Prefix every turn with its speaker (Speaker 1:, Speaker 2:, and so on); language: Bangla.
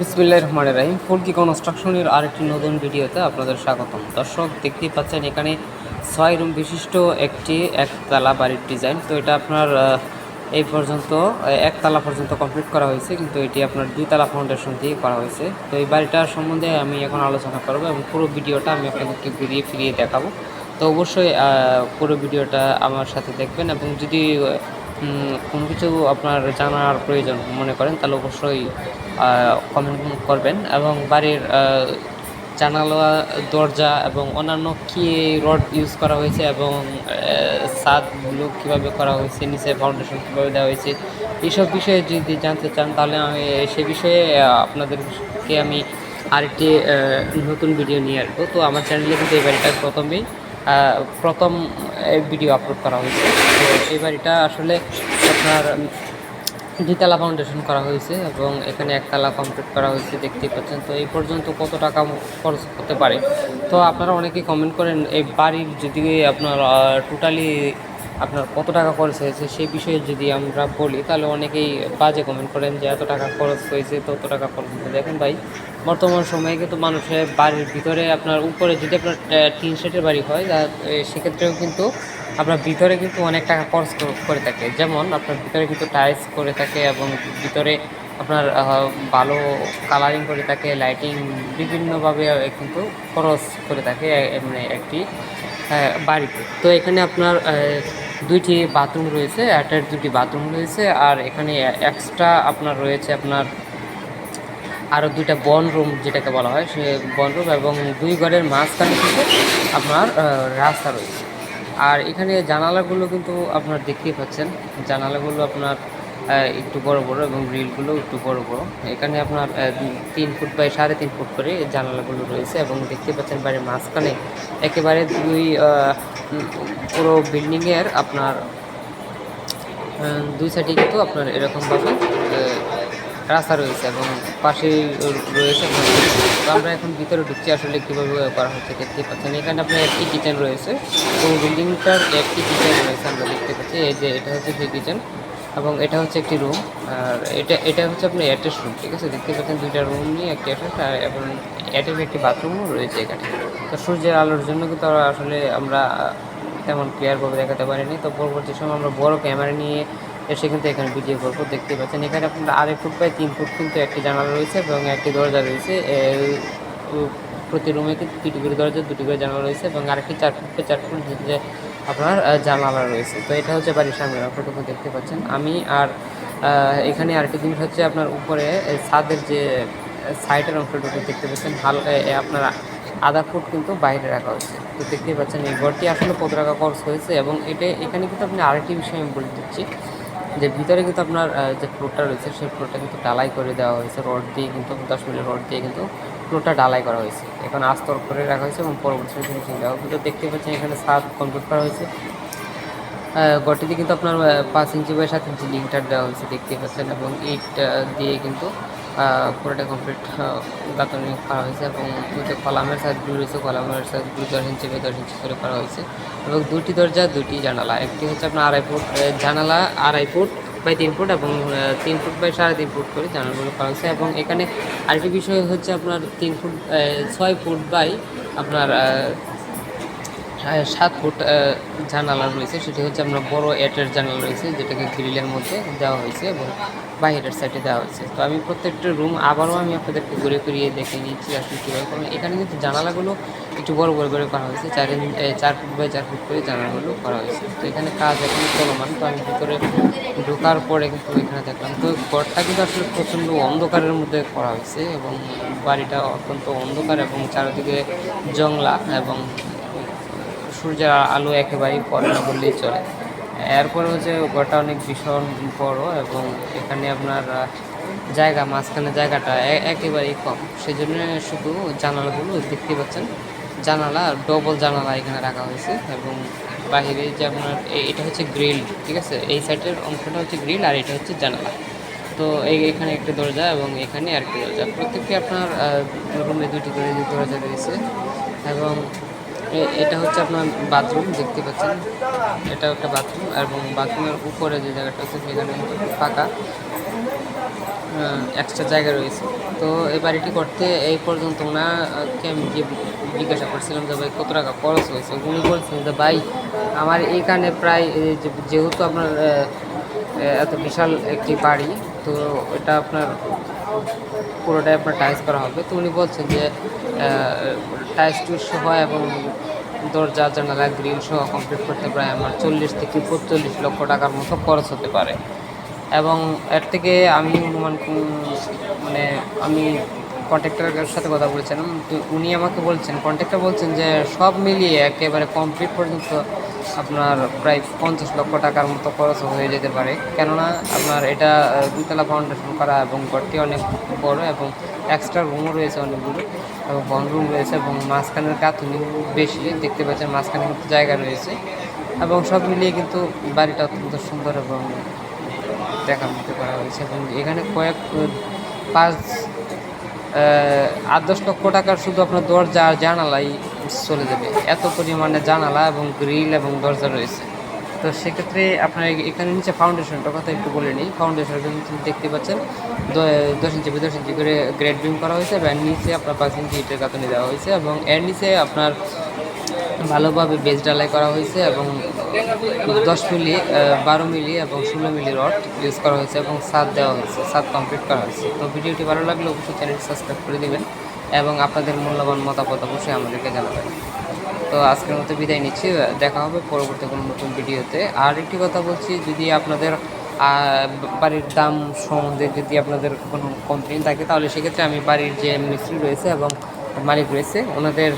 Speaker 1: বিসমিল্লাহ রহমান রাহিম। ফুলকি কনস্ট্রাকশনের আরেকটি নতুন ভিডিওতে আপনাদের স্বাগতম। দর্শক, দেখতেই পাচ্ছেন, এখানে ছয় রুম বিশিষ্ট একটি একতলা বাড়ির ডিজাইন। তো এটা আপনার এই পর্যন্ত একতলা পর্যন্ত কমপ্লিট করা হয়েছে, কিন্তু এটি আপনার দুইতলা ফাউন্ডেশন দিয়ে করা হয়েছে। তো এই বাড়িটার সম্বন্ধে আমি এখন আলোচনা করব এবং পুরো ভিডিওটা আমি আপনাদেরকে ঘুরিয়ে ফিরিয়ে দেখাবো। তো অবশ্যই পুরো ভিডিওটা আমার সাথে দেখবেন এবং যদি কোনো কিছু আপনার জানার প্রয়োজন মনে করেন, তাহলে অবশ্যই কমেন্ট করবেন। এবং বাড়ির জানালা, দরজা এবং অন্যান্য কী রড ইউজ করা হয়েছে এবং ছাদগুলো কীভাবে করা হয়েছে, নিচে ফাউন্ডেশন কীভাবে দেওয়া হয়েছে, এইসব বিষয়ে যদি জানতে চান, তাহলে আমি সে বিষয়ে আপনাদেরকে আমি আরেকটি নতুন ভিডিও নিয়ে আসব। তো আমার চ্যানেলে কিন্তু এই বাড়িটা প্রথমেই। প্রথম ভিডিও আপলোড করা হয়েছে। তো এই বাড়িটা আসলে আপনার দুইতলা ফাউন্ডেশন করা হয়েছে এবং এখানে একতলা কমপ্লিট করা হয়েছে দেখতেই পাচ্ছেন। তো এই পর্যন্ত কত টাকা খরচ হতে পারে? তো আপনারা অনেকে কমেন্ট করেন, এই বাড়ির যদি আপনার টোটালি আপনার কত টাকা খরচ হয়েছে, সেই বিষয়ে যদি আমরা বলি, তাহলে অনেকেই বাজে কমেন্ট করেন যে এত টাকা খরচ হয়েছে তত টাকা খরচ হয়েছে। দেখেন ভাই, বর্তমান সময়ে কিন্তু মানুষের বাড়ির ভিতরে আপনার উপরে যদি আপনার টিন শেটের বাড়ি হয় সেক্ষেত্রেও কিন্তু আপনার ভিতরে কিন্তু অনেক টাকা খরচ করে থাকে। যেমন আপনার ভিতরে কিন্তু টাইলস করে থাকে এবং ভিতরে আপনার ভালো কালারিং করে থাকে লাইটিং বিভিন্নভাবে কিন্তু খরচ করে থাকে মানে একটি বাড়িতে। তো এখানে আপনার দুইটি বাথরুম রয়েছে অ্যাটাচ দুটি বাথরুম রয়েছে, আর এখানে এক্সট্রা আপনার রয়েছে আপনার আরও দুইটা বন রুম যেটাকে বলা হয়, সে বন রুম এবং দুই ঘরের মাঝখানে থেকে আপনার রাস্তা রয়েছে। আর এখানে জানালাগুলো কিন্তু আপনার দেখতেই পাচ্ছেন, জানালাগুলো আপনার একটু বড় বড় এবং গ্রিলগুলো একটু বড় বড়। এখানে আপনার তিন ফুট বাই সাড়ে তিন ফুট করে জানালাগুলো রয়েছে এবং দেখতে পাচ্ছেন বাড়ির মাঝখানে একেবারে দুই পুরো বিল্ডিংয়ের আপনার দুই সাইডে কিন্তু আপনার এরকমভাবে রাস্তা রয়েছে এবং পাশেই রয়েছে আমরা এখন ভিতরে ঢুকছি আসলে কীভাবে করা হচ্ছে দেখতে পাচ্ছেন। এখানে আপনার একটি কিচেন রয়েছে। এবং বিল্ডিংটার একটি কিচেন রয়েছে, আমরা দেখতে পাচ্ছি। এই যে এটা হচ্ছে সেই কিচেন। এবং এটা হচ্ছে একটি রুম আর এটা এটা হচ্ছে আপনার অ্যাটাচ রুম ঠিক আছে? দেখতে পাচ্ছেন দুইটা রুম নিয়ে একটি অ্যাটাচ আর এবং অ্যাটাচ একটি বাথরুমও রয়েছে এখানে। তো সূর্যের আলোর জন্য কিন্তু আসলে, আমরা তেমন ক্লিয়ারভাবে দেখাতে পারিনি। তো পরবর্তী সময় আমরা বড় ক্যামেরা নিয়ে এসে কিন্তু এখানে ভিডিও করব, দেখতে পাচ্ছেন। এখানে আপনার আড়াই ফুট বাই তিন ফুট কিন্তু একটি জানালা রয়েছে এবং একটি দরজা রয়েছে। প্রতি রুমে কিন্তু দুটি করে দরজা, দুটি করে জানালা রয়েছে এবং আরেকটি চার ফুট চার ফুট আপনার জানালা রয়েছে। তো এটা হচ্ছে বাড়ির সামনে ফটোকে দেখতে পাচ্ছেন। আমি আর এখানে আরেকটি জিনিস হচ্ছে আপনার উপরে ছাদের যে সাইডের অংশটুকু দেখতে পাচ্ছেন। হালকা আপনার আধা ফুট কিন্তু বাইরে রাখা হয়েছে। তো দেখতেই পাচ্ছেন, এই ঘরটি আসলে কত টাকা খরচ হয়েছে এবং এটা, এখানে কিন্তু আপনি আরেকটি বিষয় আমি বলে দিচ্ছি, যে ভিতরে কিন্তু আপনার যে ফ্লোরটা রয়েছে, সেই ফ্লোরটা কিন্তু ডালাই করে দেওয়া হয়েছে। রড দিয়ে কিন্তু, দশ মিনিট রড দিয়ে কিন্তু ফ্লোরটা ডালাই করা হয়েছে। এখন আস্তর করে রাখা হয়েছে এবং পরবর্তী ফিনিশিং দেওয়া হবে। তো দেখতে পাচ্ছেন এখানে ছাদ কমপ্লিট করা হয়েছে। ঘরটিতে কিন্তু আপনার পাঁচ ইঞ্চি বাই সাত ইঞ্চি লিঙ্কটার দেওয়া হয়েছে দেখতে পাচ্ছেন এবং ইট দিয়ে কিন্তু পুরোটা কমপ্লিট গাঁথনি করা হয়েছে এবং দুটো কলামের সাইডগুলো রয়েছে, কলামের সাইডগুলো দশ ইঞ্চি বাই দশ ইঞ্চি করে করা হয়েছে এবং দুটি দরজা দুটি জানালা। একটি হচ্ছে আপনার আড়াই ফুট জানালা আড়াই ফুট বাই তিন ফুট এবং তিন ফুট বাই সাড়ে তিন ফুট করে জানালাগুলো করা হয়েছে এবং এখানে আরেকটি বিষয় হচ্ছে আপনার তিন ফুট ছয় ফুট বাই আপনার সাত ফুট জানালা রয়েছে। সেটি হচ্ছে আপনার বড় এটের জানালা রয়েছে, যেটাকে গ্রিলের মধ্যে দেওয়া হয়েছে এবং বাইরের সাইডে দেওয়া হয়েছে। তো আমি প্রত্যেকটা রুম আবারও আমি আপনাদেরকে ঘুরে ফিরিয়ে দেখে নিচ্ছি আসলে কীভাবে কারণ এখানে কিন্তু জানালাগুলো একটু বড় বড় করে করা হয়েছে, চার চার ফুট বাই চার ফুট করে জানালাগুলো করা হয়েছে। তো এখানে কাজ এখন চলমান, তো আমি ভিতরে ঢোকার পরে কিন্তু এখানে দেখলাম। তো ঘরটা কিন্তু আসলে প্রচণ্ড অন্ধকারের মধ্যে করা হয়েছে এবং বাড়িটা অত্যন্ত অন্ধকার এবং চারিদিকে জংলা এবং সূর্যের আলো একেবারেই পড়ে না বললেই চলে। এরপরে হচ্ছে ঘরটা অনেক ভীষণ বড় এবং এখানে আপনার জায়গা, মাঝখানে জায়গাটা একেবারেই কম। সেই জন্য শুধু জানালাগুলো দেখতে পাচ্ছেন। জানালা ডবল জানালা এখানে রাখা হয়েছে এবং বাহিরে যে আপনার এটা হচ্ছে গ্রিল ঠিক আছে? এই সাইডের অংশটা হচ্ছে গ্রিল আর এটা হচ্ছে জানালা। তো এই, এখানে একটি দরজা এবং এখানে আর আরেকটি দরজা। প্রত্যেকটি আপনার রুমে দুটি করে দরজা রয়েছে এবং এটা হচ্ছে আপনার বাথরুম, দেখতে পাচ্ছেন। এটা একটা বাথরুম এবং বাথরুমের উপরে যে জায়গাটা আছে, সেখানে ফাঁকা এক্সট্রা জায়গা রয়েছে। তো এই বাড়িটি করতে এই পর্যন্ত ওনাকে আমি যে জিজ্ঞাসা করছিলাম যে, ভাই, কত টাকা খরচ হয়েছে? উনি বলছেন যে, ভাই, আমার এইখানে প্রায় যেহেতু আপনার এত বিশাল একটি বাড়ি, তো এটা আপনার, পুরোটাই আপনার টাইস করা হবে। তো উনি বলছেন যে টুইস সহ এবং দরজা, জানালা গ্রিল সহ কমপ্লিট করতে প্রায় আমার চল্লিশ থেকে পঁয়তাল্লিশ লক্ষ টাকার মতো খরচ হতে পারে। এবং এর থেকে আমি অনুমান মানে আমি কন্ট্রাক্টরের সাথে কথা বলছিলাম। তো উনি আমাকে বলছেন কন্ট্রাক্টর বলছেন যে সব মিলিয়ে একেবারে কমপ্লিট পর্যন্ত আপনার প্রায় পঞ্চাশ লক্ষ টাকার মতো খরচ হয়ে যেতে পারে। কেননা আপনার এটা দুতলা ফাউন্ডেশন করা এবং ঘরটি অনেক বড় এবং এক্সট্রা রুমও রয়েছে অনেকগুলো এবং বন রুম রয়েছে এবং মাঝখানের গাঁথুনি বেশি, দেখতে পাচ্ছেন মাঝখানে কিন্তু জায়গা রয়েছে এবং সব মিলিয়ে কিন্তু বাড়িটা অত্যন্ত সুন্দর এবং দেখার মতো করা হয়েছে এবং এখানে কয়েক পাঁচ আট, দশ লক্ষ টাকার শুধু আপনার দরজা জানালাই চলে যাবে। এত পরিমাণে জানালা এবং গ্রিল এবং দরজা রয়েছে। তো সেক্ষেত্রে আপনার এখানে নিচে ফাউন্ডেশনটার কথা একটু বলে নিই। ফাউন্ডেশন কিন্তু দেখতে পাচ্ছেন দশ ইঞ্চি দশ ইঞ্চি করে গ্রেড বিম করা হয়েছে এবং নিচে আপনার পাঁচ ইঞ্চি ইটের গাঁথনি দেওয়া হয়েছে এবং এর নিচে আপনার ভালোভাবে বেজ ডালাই করা হয়েছে এবং দশ মিলি বারো মিলি এবং ষোলো মিলি রড ইউজ করা হয়েছে এবং সাত দেওয়া হয়েছে, সাত কমপ্লিট করা হয়েছে। তো ভিডিওটি ভালো লাগলে অবশ্যই চ্যানেলটি সাবস্ক্রাইব করে দেবেন এবং আপনাদের মূল্যবান মতামত অবশ্যই আমাদেরকে জানাবেন। তো আজকের মতো বিদায় নিচ্ছি। দেখা হবে পরবর্তী কোনো নতুন ভিডিওতে। আর একটি কথা বলছি, যদি আপনাদের বাড়ির দাম সম্বন্ধে যদি আপনাদের কোনো কমপ্লেন থাকে, তাহলে সেক্ষেত্রে আমি বাড়ির যে মিস্ত্রি রয়েছে এবং মালিক রয়েছে, ওনাদের